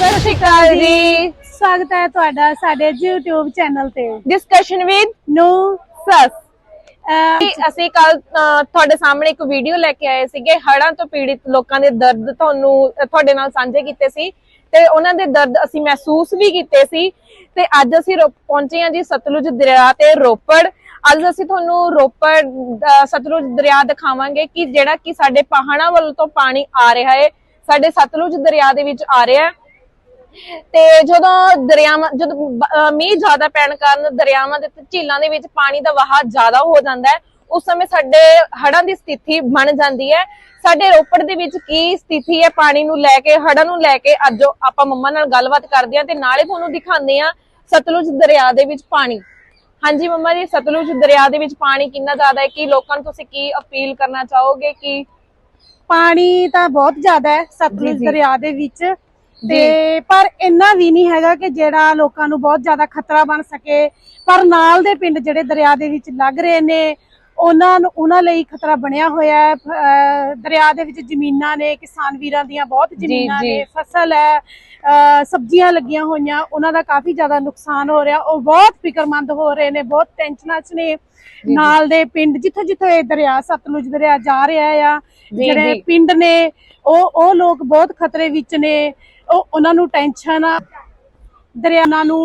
ਸਤਿ ਸ਼੍ਰੀ ਅਕਾਲ ਜੀ। ਸਵਾਗਤ ਹੈ ਤੁਹਾਡਾ ਸਾਡੇ YouTube ਚੈਨਲ ਤੇ। ਡਿਸਕਸ਼ਨ ਵਿਦ ਨੂੰ ਸਸ ਅਸੀਂ ਕੱਲ ਤੁਹਾਡੇ ਸਾਹਮਣੇ ਇੱਕ ਵੀਡੀਓ ਲੈ ਕੇ ਆਏ ਸੀਗੇ। ਹੜ੍ਹਾਂ ਤੋਂ ਪੀੜਿਤ ਲੋਕਾਂ ਦੇ ਦਰਦ ਤੁਹਾਨੂੰ ਤੁਹਾਡੇ ਨਾਲ ਸਾਂਝੇ ਕੀਤੇ ਸੀ। ਤੇ ਉਹਨਾਂ ਦੇ ਦਰਦ ਅਸੀਂ ਮਹਿਸੂਸ ਵੀ ਕੀਤੇ ਸੀ। ਤੇ ਅੱਜ ਅਸੀਂ ਪਹੁੰਚੇ ਹਾਂ ਜੀ ਸਤਲੁਜ ਦਰਿਆ ਤੇ ਰੋਪੜ। ਅੱਜ ਅਸੀਂ ਤੁਹਾਨੂੰ ਰੋਪੜ ਸਤਲੁਜ ਦਰਿਆ ਦਿਖਾਵਾਂਗੇ ਕਿ ਜਿਹੜਾ ਕਿ ਸਾਡੇ ਪਹਾੜਾਂ ਵੱਲ ਤੋਂ ਪਾਣੀ ਆ ਰਿਹਾ ਹੈ ਸਾਡੇ ਸਤਲੁਜ ਦਰਿਆ ਦੇ ਵਿੱਚ ਆ ਰਿਹਾ। ਹੈ ਤੇ ਜਦੋਂ ਦਰਿਆਵਾਂ ਜਦੋਂ ਮੀਂਹ ਜ਼ਿਆਦਾ ਪੈਣ ਕਾਰਨ ਦਰਿਆਵਾਂ ਦੇ ਤੇ ਝੀਲਾਂ ਦੇ ਵਿੱਚ ਪਾਣੀ ਦਾ ਵਹਾਅ ਜ਼ਿਆਦਾ ਹੋ ਜਾਂਦਾ ਹੈ ਉਸ ਸਮੇਂ ਸਾਡੇ ਹੜ੍ਹਾਂ ਦੀ ਸਥਿਤੀ ਬਣ ਜਾਂਦੀ ਹੈ। ਸਾਡੇ ਰੋਪੜ ਦੇ ਵਿੱਚ ਕੀ ਸਥਿਤੀ ਹੈ? ਪਾਣੀ ਨੂੰ ਲੈ ਕੇ ਹੜ੍ਹਾਂ ਨੂੰ ਲੈ ਕੇ ਅੱਜ ਆਪਾਂ ਮੰਮਾ ਨਾਲ ਗੱਲਬਾਤ ਕਰਦੇ ਹਾਂ ਤੇ ਨਾਲੇ ਤੁਹਾਨੂੰ ਦਿਖਾਉਂਦੇ ਹਾਂ ਸਤਲੁਜ ਦਰਿਆ ਦੇ ਵਿੱਚ ਪਾਣੀ। ਹਾਂਜੀ ਮੰਮਾ ਜੀ ਸਤਲੁਜ ਦਰਿਆ ਦੇ ਵਿੱਚ ਪਾਣੀ ਕਿੰਨਾ ਜ਼ਿਆਦਾ ਹੈ? ਕੀ ਲੋਕਾਂ ਨੂੰ ਤੁਸੀਂ ਕੀ ਅਪੀਲ ਕਰਨਾ ਚਾਹੋਗੇ? ਕਿ ਪਾਣੀ ਤਾਂ ਬਹੁਤ ਜ਼ਿਆਦਾ ਹੈ ਸਤਲੁਜ। ਦਰਿਆ ਦੇ ਵਿੱਚ। ਤੇ ਪਰ ਇੰਨਾ ਵੀ ਨਹੀਂ ਹੈਗਾ ਕਿ ਜਿਹੜਾ ਲੋਕਾਂ ਨੂੰ ਬਹੁਤ ਜ਼ਿਆਦਾ ਖਤਰਾ ਬਣ ਸਕੇ। ਪਰ ਨਾਲ ਦੇ ਪਿੰਡ ਜਿਹੜੇ ਦਰਿਆ ਦੇ ਵਿੱਚ ਲੱਗ ਰਹੇ ਨੇ ਉਹਨਾਂ ਨੂੰ ਉਹਨਾਂ ਲਈ ਖਤਰਾ ਬਣਿਆ ਹੋਇਆ ਹੈ। ਦਰਿਆ ਦੇ ਵਿੱਚ ਜ਼ਮੀਨਾਂ ਨੇ ਕਿਸਾਨ ਵੀਰਾਂ ਦੀਆਂ ਬਹੁਤ ਜ਼ਮੀਨਾਂ। ਨੇ ਫਸਲ ਹੈ ਸਬਜ਼ੀਆਂ ਲੱਗੀਆਂ ਹੋਈਆਂ ਉਹਨਾਂ ਦਾ ਕਾਫੀ ਜ਼ਿਆਦਾ ਨੁਕਸਾਨ ਹੋ ਰਿਹਾ। ਉਹ ਬਹੁਤ ਫਿਕਰਮੰਦ ਹੋ ਰਹੇ ਨੇ ਬਹੁਤ ਟੈਨਸ਼ਨਾਂ 'ਚ ਨੇ ਨਾਲ ਦੇ ਪਿੰਡ ਜਿੱਥੇ ਜਿੱਥੇ ਇਹ ਦਰਿਆ ਸਤਲੁਜ ਦਰਿਆ ਜਾ ਰਿਹਾ ਆ ਜਿਹੜੇ। ਪਿੰਡ ਨੇ ਉਹ ਉਹ ਲੋਕ ਬਹੁਤ ਖਤਰੇ ਵਿੱਚ ਨੇ। ਉਹ ਉਹਨਾਂ ਨੂੰ ਟੈਨਸ਼ਨ ਆ। ਦਰਿਆਵਾਂ ਨੂੰ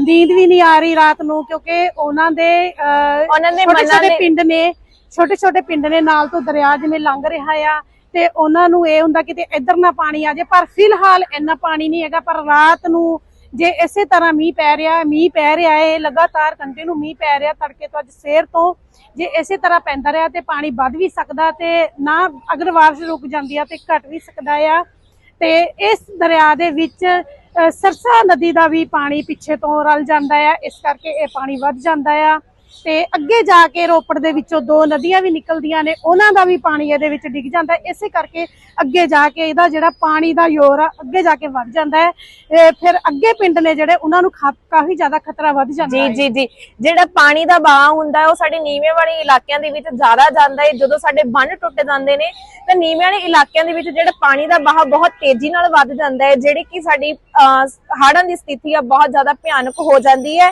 ਨੀਂਦ ਵੀ ਨਹੀਂ ਆ ਰਹੀ ਰਾਤ ਨੂੰ ਕਿਉਂਕਿ ਉਹਨਾਂ ਦੇ ਉਹਨਾਂ ਦੇ ਮਨਾਂ ਦੇ- ਪਿੰਡ ਨੇ ਛੋਟੇ ਛੋਟੇ ਪਿੰਡ ਨੇ ਨਾਲ ਤੋਂ ਦਰਿਆ ਜਿਵੇਂ ਲੰਘ ਰਿਹਾ ਆ ਤੇ ਉਹਨਾਂ ਨੂੰ ਇਹ ਹੁੰਦਾ ਕਿਤੇ ਇੱਧਰ ਨਾ ਪਾਣੀ ਆ ਜਾਏ ਪਰ ਫਿਲਹਾਲ ਇੰਨਾ ਪਾਣੀ ਨਹੀਂ ਹੈਗਾ ਪਰ ਰਾਤ ਨੂੰ ਜੇ ਇਸੇ ਤਰ੍ਹਾਂ ਮੀਂਹ ਪੈ ਰਿਹਾ, ਮੀਂਹ ਪੈ ਰਿਹਾ ਹੈ ਲਗਾਤਾਰ ਕੰਟੀਨਿਊ ਮੀਂਹ ਪੈ ਰਿਹਾ ਤੜਕੇ ਤੋਂ ਅੱਜ ਸਵੇਰ ਤੋਂ, ਜੇ ਇਸੇ ਤਰ੍ਹਾਂ ਪੈਂਦਾ ਰਿਹਾ ਤੇ ਪਾਣੀ ਵੱਧ ਵੀ ਸਕਦਾ ਤੇ ਨਾ ਅਗਰ ਬਾਰਿਸ਼ ਰੁਕ ਜਾਂਦੀ ਆ ਤੇ ਘਟ ਵੀ ਸਕਦਾ ਆ। ਤੇ ਇਸ ਦਰਿਆ ਦੇ ਵਿੱਚ ਸਰਸਾ ਨਦੀ ਦਾ ਵੀ ਪਾਣੀ ਪਿੱਛੇ ਤੋਂ ਰਲ ਜਾਂਦਾ ਆ, ਇਸ ਕਰਕੇ ਇਹ ਪਾਣੀ ਵੱਧ ਜਾਂਦਾ ਆ। ਤੇ ਅੱਗੇ ਜਾ ਕੇ ਰੋਪੜ ਦੇ ਵਿੱਚੋਂ ਦੋ ਨਦੀਆਂ ਵੀ ਨਿਕਲਦੀਆਂ ਨੇ ਉਹਨਾਂ ਦਾ ਵੀ ਪਾਣੀ ਇਹਦੇ ਵਿੱਚ ਡਿੱਗ ਜਾਂਦਾ। ਇਸੇ ਕਰਕੇ ਅੱਗੇ ਜਾ ਕੇ ਇਹਦਾ ਜਿਹੜਾ ਪਾਣੀ ਦਾ ਯੋਰ ਆ ਅੱਗੇ ਜਾ ਕੇ ਵੱਧ ਜਾਂਦਾ ਹੈ। ਫਿਰ ਅੱਗੇ ਪਿੰਡ ਨੇ ਜਿਹੜੇ ਉਹਨਾਂ ਨੂੰ ਕਾਫੀ ਜ਼ਿਆਦਾ ਖਤਰਾ ਵੱਧ ਜਾਂਦਾ ਜੀ ਹੈ। ਜੀ ਜੀ। ਜਿਹੜਾ ਪਾਣੀ ਦਾ ਵਹਾਅ ਹੁੰਦਾ ਉਹ ਸਾਡੇ ਨੀਵੇਂ ਵਾਲੇ ਇਲਾਕਿਆਂ ਦੇ ਵਿੱਚ ਜ਼ਿਆਦਾ ਜਾਂਦਾ ਹੈ। ਜਦੋਂ ਸਾਡੇ ਬੰਨ ਟੁੱਟ ਜਾਂਦੇ ਨੇ ਤਾਂ ਨੀਵੇਂ ਵਾਲੇ ਇਲਾਕਿਆਂ ਦੇ ਵਿੱਚ ਜਿਹੜਾ ਪਾਣੀ ਦਾ ਵਹਾਅ ਬਹੁਤ ਤੇਜ਼ੀ ਨਾਲ ਵੱਧ ਜਾਂਦਾ ਹੈ ਜਿਹੜੀ ਕਿ ਸਾਡੀ ਹੜ੍ਹਾਂ ਦੀ ਸਥਿਤੀ ਆ ਬਹੁਤ ਜ਼ਿਆਦਾ ਭਿਆਨਕ ਹੋ ਜਾਂਦੀ ਹੈ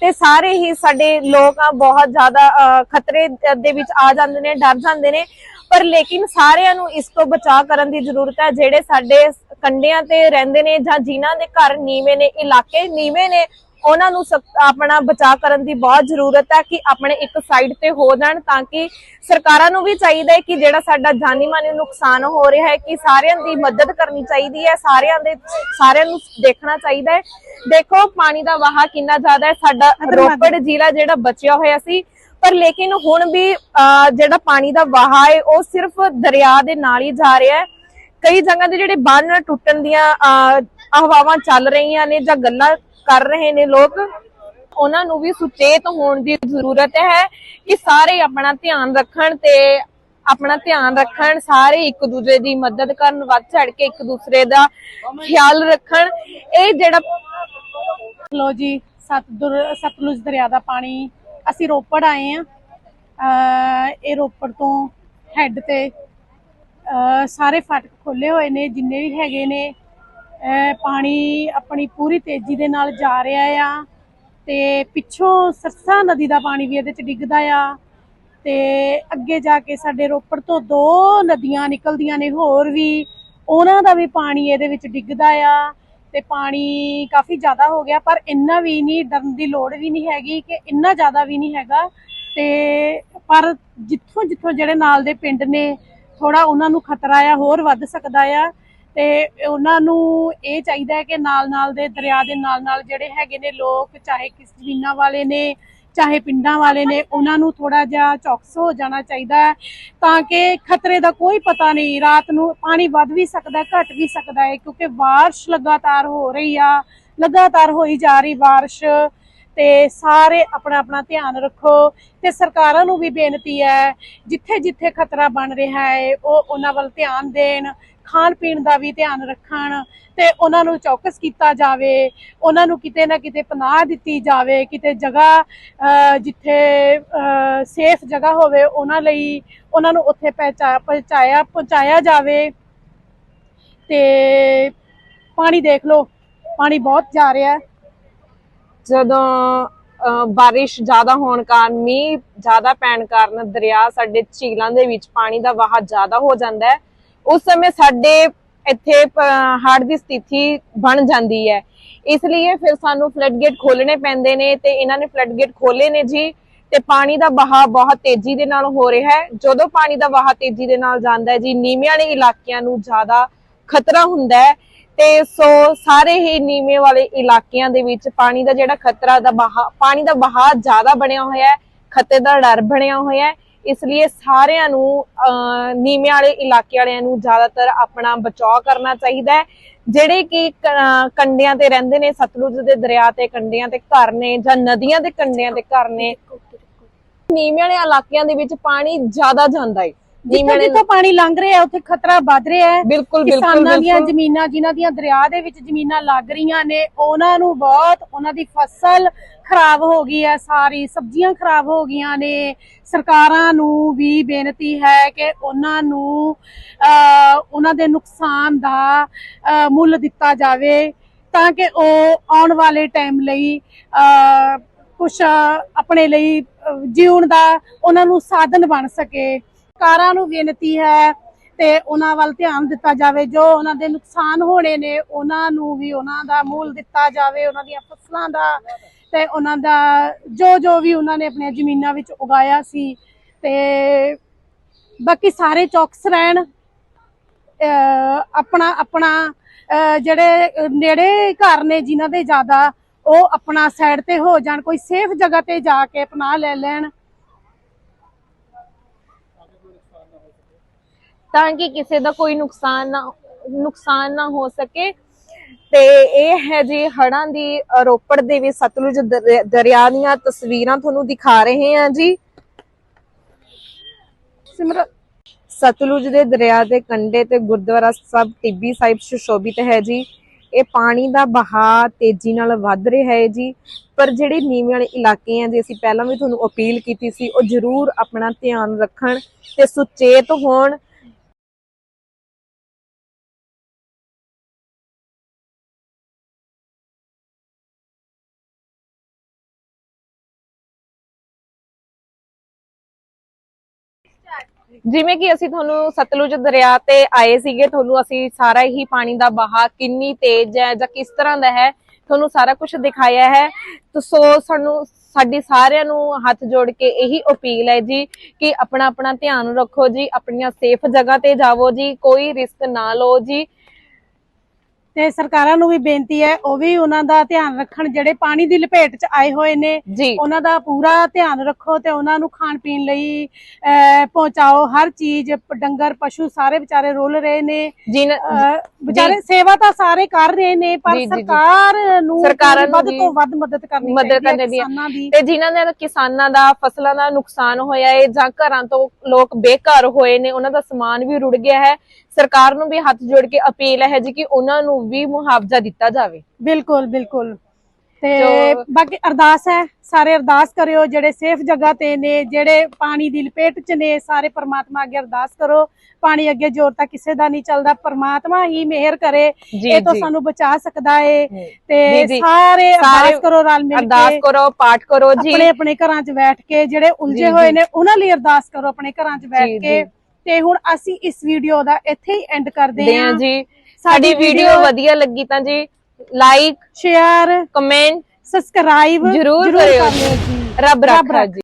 ਤੇ ਸਾਰੇ ਹੀ ਸਾਡੇ ਲੋਕ ਆ ਬਹੁਤ ਜ਼ਿਆਦਾ ਅਹ, ਖਤਰੇ ਦੇ ਵਿੱਚ ਆ ਜਾਂਦੇ ਨੇ ਡਰ ਜਾਂਦੇ ਨੇ। ਪਰ ਲੇਕਿਨ ਸਾਰਿਆਂ ਨੂੰ ਇਸ ਤੋਂ ਬਚਾਅ ਕਰਨ ਦੀ ਜ਼ਰੂਰਤ ਹੈ ਜਿਹੜੇ ਸਾਡੇ ਕੰਡਿਆਂ ਤੇ ਰਹਿੰਦੇ ਨੇ ਜਾਂ ਜਿਨ੍ਹਾਂ ਦੇ ਘਰ ਨੀਵੇਂ ਨੇ ਇਲਾਕੇ ਨੀਵੇਂ ਨੇ ਉਹਨਾਂ ਨੂੰ ਆਪਣਾ ਬਚਾਅ ਕਰਨ ਦੀ ਬਹੁਤ ਜ਼ਰੂਰਤ ਹੈ ਕਿ ਆਪਣੇ ਇੱਕ ਸਾਈਡ ਤੇ ਹੋ ਜਾਣ ਤਾਂ ਕਿ ਸਰਕਾਰਾਂ ਨੂੰ ਵੀ ਚਾਹੀਦਾ ਹੈ ਕਿ ਜਿਹੜਾ ਸਾਡਾ ਜਾਨੀ ਮਾਨੀ ਨੁਕਸਾਨ ਹੋ ਰਿਹਾ ਹੈ ਕਿ ਸਾਰਿਆਂ ਦੀ ਮਦਦ ਕਰਨੀ ਚਾਹੀਦੀ ਹੈ ਸਾਰਿਆਂ ਦੇ ਸਾਰਿਆਂ ਨੂੰ ਦੇਖਣਾ ਚਾਹੀਦਾ ਹੈ। ਦੇਖੋ ਪਾਣੀ ਦਾ ਵਹਾਅ ਕਿੰਨਾ ਜ਼ਿਆਦਾ ਹੈ ਸਾਡਾ ਰੋਪੜ ਜ਼ਿਲ੍ਹਾ ਜਿਹੜਾ ਬਚਿਆ ਹੋਇਆ ਸੀ ਪਰ ਲੇਕਿਨ ਹੁਣ ਵੀ ਜਿਹੜਾ ਪਾਣੀ ਦਾ ਵਹਾਅ ਹੈ ਉਹ ਸਿਰਫ ਦਰਿਆ ਦੇ ਨਾਲ ਹੀ ਜਾ ਰਿਹਾ ਹੈ। ਕਈ ਜਗ੍ਹਾ ਤੇ ਜਿਹੜੇ ਬੰਨ ਟੁੱਟਣ ਦੀਆਂ ਹਵਾਵਾਂ ਚੱਲ ਰਹੀਆਂ ਨੇ ਜਾਂ ਗੱਲਾਂ ਕਰ ਰਹੇ ਨੇ ਲੋਕ। ਉਹਨਾਂ ਨੂੰ ਵੀ ਸੁਚੇਤ ਹੋਣ ਦੀ ਜ਼ਰੂਰਤ ਹੈ ਕਿ ਸਾਰੇ ਆਪਣਾ ਧਿਆਨ ਰੱਖਣ ਤੇ ਆਪਣਾ ਧਿਆਨ ਰੱਖਣ, ਸਾਰੇ ਇੱਕ ਦੂਜੇ ਦੀ ਮਦਦ ਕਰਨ, ਵੱਧ ਚੜ ਕੇ ਇੱਕ ਦੂਸਰੇ ਦਾ ਖਿਆਲ ਰੱਖਣ। ਇਹ ਜਿਹੜਾ ਲੋ ਜੀ ਸਤਦੁਰ ਸਤਲੁਜ ਦਰਿਆ ਦਾ ਪਾਣੀ, ਅਸੀਂ ਰੋਪੜ ਆਏ ਆ ਇਹ ਰੋਪੜ ਤੋਂ ਹੈੱਡ ਤੇ, ਅਹ ਸਾਰੇ ਫਾਟਕ ਖੋਲੇ ਹੋਏ ਨੇ, ਜਿੰਨੇ ਵੀ ਹੈਗੇ ਨੇ ਪਾਣੀ ਆਪਣੀ ਪੂਰੀ ਤੇਜ਼ੀ ਦੇ ਨਾਲ ਜਾ ਰਿਹਾ ਆ ਤੇ ਪਿੱਛੋਂ ਸਰਸਾ ਨਦੀ ਦਾ ਪਾਣੀ ਵੀ ਇਹਦੇ ਚ ਡਿੱਗਦਾ ਆ ਤੇ ਅੱਗੇ ਜਾ ਕੇ ਸਾਡੇ ਰੋਪੜ ਤੋਂ ਦੋ ਨਦੀਆਂ ਨਿਕਲਦੀਆਂ ਨੇ ਹੋਰ ਵੀ, ਉਹਨਾਂ ਦਾ ਵੀ ਪਾਣੀ ਇਹਦੇ ਵਿੱਚ ਡਿੱਗਦਾ ਆ ਤੇ ਪਾਣੀ ਕਾਫੀ ਜ਼ਿਆਦਾ ਹੋ ਗਿਆ, ਪਰ ਇੰਨਾ ਵੀ ਨਹੀਂ, ਡਰਨ ਦੀ ਲੋੜ ਵੀ ਨਹੀਂ ਹੈਗੀ ਕਿ ਇੰਨਾ ਜ਼ਿਆਦਾ ਵੀ ਨਹੀਂ ਹੈਗਾ ਤੇ ਪਰ ਜਿੱਥੋਂ ਜਿੱਥੋਂ ਜਿਹੜੇ ਨਾਲ ਦੇ ਪਿੰਡ ਨੇ ਥੋੜਾ ਉਹਨਾਂ ਨੂੰ ਖਤਰਾ ਆ, ਹੋਰ ਵੱਧ ਸਕਦਾ ਆ ਤੇ ਉਹਨਾਂ ਨੂੰ ਇਹ ਚਾਹੀਦਾ ਹੈ ਕਿ ਨਾਲ ਨਾਲ ਦੇ ਦਰਿਆ ਦੇ ਨਾਲ ਨਾਲ ਜਿਹੜੇ ਹੈਗੇ ਨੇ ਲੋਕ, ਚਾਹੇ ਕਿਸ ਜ਼ਮੀਨਾਂ ਵਾਲੇ ਨੇ, ਚਾਹੇ ਪਿੰਡਾਂ ਵਾਲੇ ਨੇ, ਉਹਨਾਂ ਨੂੰ ਥੋੜਾ ਜਿਹਾ ਚੌਕਸ ਹੋ ਜਾਣਾ ਚਾਹੀਦਾ ਹੈ ਤਾਂ ਕਿ ਖਤਰੇ ਦਾ ਕੋਈ ਪਤਾ ਨਹੀਂ, ਰਾਤ ਨੂੰ ਪਾਣੀ ਵੱਧ ਵੀ ਸਕਦਾ, ਘਟ ਵੀ ਸਕਦਾ ਹੈ, ਕਿਉਂਕਿ ਬਾਰਿਸ਼ ਲਗਾਤਾਰ ਹੋ ਰਹੀ ਆ, ਲਗਾਤਾਰ ਹੋਈ ਜਾ ਰਹੀ ਬਾਰਿਸ਼ ਤੇ ਸਾਰੇ ਆਪਣਾ ਆਪਣਾ ਧਿਆਨ ਰੱਖੋ ਤੇ ਸਰਕਾਰਾਂ ਨੂੰ ਵੀ ਬੇਨਤੀ ਹੈ ਜਿੱਥੇ ਜਿੱਥੇ ਖਤਰਾ ਬਣ ਰਿਹਾ ਹੈ, ਉਹ ਉਹਨਾਂ ਵੱਲ ਧਿਆਨ ਦੇਣ ਖਾਣ ਪੀਣ ਦਾ ਵੀ ਧਿਆਨ ਰੱਖਣ ਤੇ ਉਹਨਾਂ ਨੂੰ ਚੌਕਸ ਕੀਤਾ ਜਾਵੇ ਉਹਨਾਂ ਨੂੰ ਕਿਤੇ ਨਾ ਕਿਤੇ ਪਨਾਹ ਦਿੱਤੀ ਜਾਵੇ ਕਿਤੇ ਜਗ੍ਹਾ ਅਹ, ਜਿੱਥੇ ਸੇਫ ਜਗ੍ਹਾ ਹੋਵੇ ਉਹਨਾਂ ਲਈ ਉਹਨਾਂ ਨੂੰ ਉੱਥੇ ਪਹੁੰਚਾ ਪਹੁੰਚਾਇਆ ਪਹੁੰਚਾਇਆ ਜਾਵੇ। ਤੇ ਪਾਣੀ ਦੇਖ ਲਓ ਪਾਣੀ ਬਹੁਤ ਜਾ ਰਿਹਾ। ਹੈ ਜਦੋਂ ਅਹ, ਬਾਰਿਸ਼ ਜ਼ਿਆਦਾ ਹੋਣ ਕਾਰਨ ਮੀਂਹ ਜ਼ਿਆਦਾ ਪੈਣ ਕਾਰਨ ਦਰਿਆ ਸਾਡੇ ਝੀਲਾਂ ਦੇ ਵਿੱਚ ਪਾਣੀ ਦਾ ਵਹਾਅ ਜ਼ਿਆਦਾ ਹੋ ਜਾਂਦਾ ਹੈ। ਉਸ ਸਮੇਂ ਸਾਡੇ ਇੱਥੇ ਹੜ੍ਹ ਦੀ ਸਥਿਤੀ ਬਣ ਜਾਂਦੀ ਹੈ। ਇਸ ਲਈ ਫਿਰ ਸਾਨੂੰ ਫਲੱਡ ਗੇਟ ਖੋਲਣੇ ਪੈਂਦੇ ਨੇ ਤੇ ਇਹਨਾਂ ਨੇ ਫਲੱਡ ਗੇਟ ਖੋਲੇ ਨੇ ਜੀ ਤੇ ਪਾਣੀ ਦਾ ਵਹਾਅ ਬਹੁਤ ਤੇਜ਼ੀ ਦੇ ਨਾਲ ਹੋ ਰਿਹਾ ਹੈ। ਜਦੋਂ ਪਾਣੀ ਦਾ ਵਹਾਅ ਤੇਜ਼ੀ ਦੇ ਨਾਲ ਜਾਂਦਾ ਹੈ ਜੀ, ਨੀਵੇਂ ਵਾਲੇ ਇਲਾਕਿਆਂ ਨੂੰ ਜ਼ਿਆਦਾ ਖਤਰਾ ਹੁੰਦਾ ਹੈ ਤੇ ਸੋ ਸਾਰੇ ਹੀ ਨੀਵੇਂ ਵਾਲੇ ਇਲਾਕਿਆਂ ਦੇ ਵਿੱਚ ਪਾਣੀ ਦਾ ਜਿਹੜਾ ਖਤਰਾ ਦਾ ਬਹਾ ਪਾਣੀ ਦਾ ਵਹਾਅ ਜ਼ਿਆਦਾ ਬਣਿਆ ਹੋਇਆ ਹੈ, ਖਤਰੇ ਦਾ ਡਰ ਬਣਿਆ ਹੋਇਆ ਹੈ। ਇਸ ਲਈ ਸਾਰਿਆਂ ਨੂੰ ਨੀਵੇਂ ਵਾਲੇ ਇਲਾਕੇ ਵਾਲਿਆਂ ਨੂੰ ਜ਼ਿਆਦਾਤਰ ਆਪਣਾ ਬਚਾਅ ਕਰਨਾ ਚਾਹੀਦਾ ਹੈ। ਜਿਹੜੇ ਕਿ ਕ- ਅਹ, ਕੰਢਿਆਂ ਤੇ ਰਹਿੰਦੇ ਨੇ ਸਤਲੁਜ ਦੇ ਦਰਿਆ ਤੇ ਕੰਢਿਆਂ ਤੇ ਘਰ ਨੇ ਜਾਂ ਨਦੀਆਂ ਦੇ ਕੰਢਿਆਂ ਤੇ ਘਰ ਨੇ ਨੀਵੇਂ ਵਾਲੇ ਇਲਾਕਿਆਂ ਦੇ ਵਿੱਚ ਪਾਣੀ ਜ਼ਿਆਦਾ ਜਾਂਦਾ ਹੈ ਜਿੱਥੇ ਜਿੱਥੇ ਪਾਣੀ ਲੰਘ ਰਿਹਾ ਉੱਥੇ ਖਤਰਾ ਵੱਧ ਰਿਹਾ ਹੈ। ਬਿਲਕੁਲ ਬਿਲਕੁਲ ਕਿਸਾਨਾਂ ਦੀਆਂ ਜ਼ਮੀਨਾਂ ਜਿਨ੍ਹਾਂ ਦੀਆਂ ਦਰਿਆ ਦੇ ਵਿੱਚ ਜ਼ਮੀਨਾਂ ਲੱਗ ਰਹੀਆਂ ਨੇ ਉਹਨਾਂ ਨੂੰ ਬਹੁਤ ਉਹਨਾਂ ਦੀ ਫਸਲ ਖਰਾਬ ਹੋ ਗਈ ਹੈ ਸਾਰੀ ਸਬਜ਼ੀਆਂ ਖਰਾਬ ਹੋ ਗਈਆਂ ਨੇ। ਸਰਕਾਰਾਂ ਨੂੰ ਵੀ ਬੇਨਤੀ ਹੈ ਕਿ ਉਹਨਾਂ ਨੂੰ ਉਹਨਾਂ ਦੇ ਨੁਕਸਾਨ ਦਾ ਮੁੱਲ ਦਿੱਤਾ ਜਾਵੇ ਤਾਂ ਕਿ ਉਹ ਆਉਣ ਵਾਲੇ ਟਾਈਮ ਲਈ ਕੁਝ ਆਪਣੇ ਲਈ ਜਿਉਣ ਦਾ ਉਹਨਾਂ ਨੂੰ ਸਾਧਨ ਬਣ ਸਕੇ। ਸਰਕਾਰਾਂ ਨੂੰ ਬੇਨਤੀ ਹੈ ਤੇ ਉਹਨਾਂ ਵੱਲ ਧਿਆਨ ਦਿੱਤਾ ਜਾਵੇ, ਜੋ ਉਹਨਾਂ ਦੇ ਨੁਕਸਾਨ ਹੋਣੇ ਨੇ, ਉਹਨਾਂ ਨੂੰ ਵੀ ਉਹਨਾਂ ਦਾ ਮੁੱਲ ਦਿੱਤਾ ਜਾਵੇ, ਉਹਨਾਂ ਦੀਆਂ ਫਸਲਾਂ ਦਾ ਤੇ ਉਹਨਾਂ ਦਾ ਜੋ ਜੋ ਵੀ ਉਹਨਾਂ ਨੇ ਆਪਣੀਆਂ ਜ਼ਮੀਨਾਂ ਵਿੱਚ ਉਗਾਇਆ ਸੀ ਤੇ ਬਾਕੀ ਸਾਰੇ ਚੌਕਸ ਰਹਿਣ, ਅਹ ਆਪਣਾ ਆਪਣਾ, ਅਹ ਜਿਹੜੇ ਨੇੜੇ ਘਰ ਨੇ ਜਿਨ੍ਹਾਂ ਦੇ ਜ਼ਿਆਦਾ, ਉਹ ਆਪਣਾ ਸਾਈਡ ਤੇ ਹੋ ਜਾਣ, ਕੋਈ ਸੇਫ ਜਗ੍ਹਾ ਤੇ ਜਾ ਕੇ ਪਨਾਹ ਲੈ ਲੈਣ। ਤਾਂ ਕਿ ਕਿਸੇ ਦਾ ਕੋਈ ਨੁਕਸਾਨ ਨਾ ਨੁਕਸਾਨ ਨਾ ਹੋ ਸਕੇ। ਤੇ ਇਹ ਹੈ ਜੀ ਹੜਾਂ ਦੀ ਰੋਪੜ ਦੇ ਵਿੱਚ ਸਤਲੁਜ ਦਰਿਆ ਦੀਆਂ ਤਸਵੀਰਾਂ ਤੁਹਾਨੂੰ ਦਿਖਾ ਰਹੇ ਹਾਂ ਜੀ। ਸਿਮਰ ਸਤਲੁਜ ਦੇ ਦਰਿਆ ਦੇ ਕੰਢੇ ਤੇ ਗੁਰਦੁਆਰਾ ਸਾਹਿਬ ਟਿੱਬੀ ਸਾਹਿਬ ਸੁਸ਼ੋਭਿਤ ਹੈ ਜੀ। ਇਹ ਪਾਣੀ ਦਾ ਬਹਾਅ ਤੇਜ਼ੀ ਨਾਲ ਵੱਧ ਰਿਹਾ ਹੈ ਜੀ। ਪਰ ਜਿਹੜੇ ਨੀਵੇਂ ਵਾਲੇ ਇਲਾਕੇ ਆ ਜੀ, ਅਸੀਂ ਪਹਿਲਾਂ ਵੀ ਤੁਹਾਨੂੰ ਅਪੀਲ ਕੀਤੀ ਸੀ, ਉਹ ਜ਼ਰੂਰ ਆਪਣਾ ਧਿਆਨ ਰੱਖਣ ਤੇ ਸੁਚੇਤ ਹੋਣ। ਜਿਵੇਂ ਕਿ ਅਸੀਂ ਤੁਹਾਨੂੰ ਸਤਲੁਜ ਦਰਿਆ ਤੇ ਆਏ ਸੀਗੇ, ਤੁਹਾਨੂੰ ਅਸੀਂ ਸਾਰਾ ਹੀ ਪਾਣੀ ਦਾ ਬਹਾਅ ਕਿੰਨੀ ਤੇਜ਼ ਹੈ ਜਾਂ ਕਿਸ ਤਰ੍ਹਾਂ ਦਾ ਹੈ, ਤੁਹਾਨੂੰ ਸਾਰਾ ਕੁਝ ਦਿਖਾਇਆ ਹੈ। ਸੋ ਸਾਨੂੰ, ਸਾਡੀ ਸਾਰਿਆਂ ਨੂੰ ਹੱਥ ਜੋੜ ਕੇ ਇਹੀ ਅਪੀਲ ਹੈ ਜੀ ਕਿ ਆਪਣਾ ਆਪਣਾ ਧਿਆਨ ਰੱਖੋ ਜੀ, ਆਪਣੀਆਂ ਸੇਫ ਜਗ੍ਹਾ ਤੇ ਜਾਵੋ ਜੀ, ਕੋਈ ਰਿਸਕ ਨਾ ਲਓ ਜੀ। ਤੇ ਸਰਕਾਰਾਂ ਨੂੰ ਵੀ ਬੇਨਤੀ ਹੈ ਉਹ ਵੀ ਉਹਨਾਂ ਦਾ ਧਿਆਨ ਰੱਖਣ ਜਿਹੜੇ ਪਾਣੀ ਦੀ ਲਪੇਟ 'ਚ ਆਏ ਹੋਏ ਨੇ ਉਹਨਾਂ ਦਾ ਪੂਰਾ ਧਿਆਨ ਰੱਖੋ ਤੇ ਉਹਨਾਂ ਨੂੰ ਖਾਣ ਪੀਣ ਲਈ ਪਹੁੰਚਾਓ। ਹਰ ਚੀਜ਼ ਡੰਗਰ ਪਸ਼ੂ ਸਾਰੇ ਵਿਚਾਰੇ ਰੁਲ ਰਹੇ ਨੇ। ਵਿਚਾਰੇ ਸੇਵਾ ਤਾਂ ਸਾਰੇ ਕਰ ਰਹੇ ਨੇ ਪਰ। ਸਰਕਾਰ ਨੂੰ ਸਰਕਾਰਾਂ ਨੂੰ ਵੱਧ ਤੋਂ ਵੱਧ ਮਦਦ ਕਰਨੀ ਮਦਦ ਚਾਹੀਦੀ ਹੈ ਕਰਨੀ ਤੇ ਜਿਨ੍ਹਾਂ ਦੇ ਕਿਸਾਨਾਂ ਦਾ ਫਸਲਾਂ ਦਾ ਨੁਕਸਾਨ ਹੋਇਆ ਹੈ ਜਾਂ ਘਰਾਂ ਤੋਂ ਲੋਕ ਬੇਘਰ ਹੋਏ ਨੇ ਉਹਨਾਂ ਦਾ ਸਮਾਨ ਵੀ ਰੁੜ ਗਿਆ ਹੈ। ਸਰਕਾਰ ਨੂੰ ਵੀ ਹੱਥ ਜੋੜ ਕੇ ਅਪੀਲ ਹੈ ਜੀ ਕਿ ਉਹਨਾਂ ਨੂੰ ਵੀ ਮੁਆਵਜ਼ਾ ਦਿੱਤਾ ਜਾਵੇ। ਬਿਲਕੁਲ ਬਿਲਕੁਲ। ਤੇ ਬਾਕੀ ਅਰਦਾਸ ਹੈ ਸਾਰੇ ਅਰਦਾਸ ਕਰਿਓ ਜਿਹੜੇ ਸੇਫ ਜਗ੍ਹਾ ਤੇ ਨੇ ਜਿਹੜੇ ਪਾਣੀ ਦੀ ਲਪੇਟ 'ਚ ਨੇ ਸਾਰੇ ਪਰਮਾਤਮਾ ਅੱਗੇ ਅਰਦਾਸ ਕਰੋ। ਪਾਣੀ ਅੱਗੇ ਜ਼ੋਰ ਤਾਂ ਕਿਸੇ ਦਾ ਨਹੀਂ ਚੱਲਦਾ ਪਰਮਾਤਮਾ ਹੀ ਮਿਹਰ ਕਰੇ। ਇਹ ਤੋਂ। ਸਾਨੂੰ ਬਚਾ ਸਕਦਾ ਏ। ਤੇ। ਸਾਰੇ ਅਰਦਾਸ ਕਰੋ ਰਲ ਮਿਲ ਅਰਦਾਸ ਕੇ। ਕਰੋ ਪਾਠ ਕਰੋ ਜੀ। ਆਪਣੇ ਆਪਣੇ ਘਰਾਂ 'ਚ ਬੈਠ ਕੇ ਜਿਹੜੇ ਉਲਝੇ। ਹੋਏ ਨੇ ਉਹਨਾਂ ਲਈ ਅਰਦਾਸ ਕਰੋ ਆਪਣੇ ਘਰਾਂ 'ਚ ਬੈਠ ਕੇ। ਤੇ ਹੁਣ ਅਸੀਂ ਇਸ ਵੀਡੀਓ ਦਾ ਇੱਥੇ ਹੀ ਐਂਡ ਕਰਦੇ ਹਾਂ। ਜੀ। ਸਾਡੀ ਵੀਡੀਓ ਵਧੀਆ ਲੱਗੀ ਤਾਂ ਜੀ ਲਾਈਕ ਸ਼ੇਅਰ ਕਮੈਂਟ ਸਬਸਕ੍ਰਾਈਬ ਜ਼ਰੂਰ ਕਰ ਕਰਿਓ। ਰੱਬ ਰੱਖਾ। ਜੀ।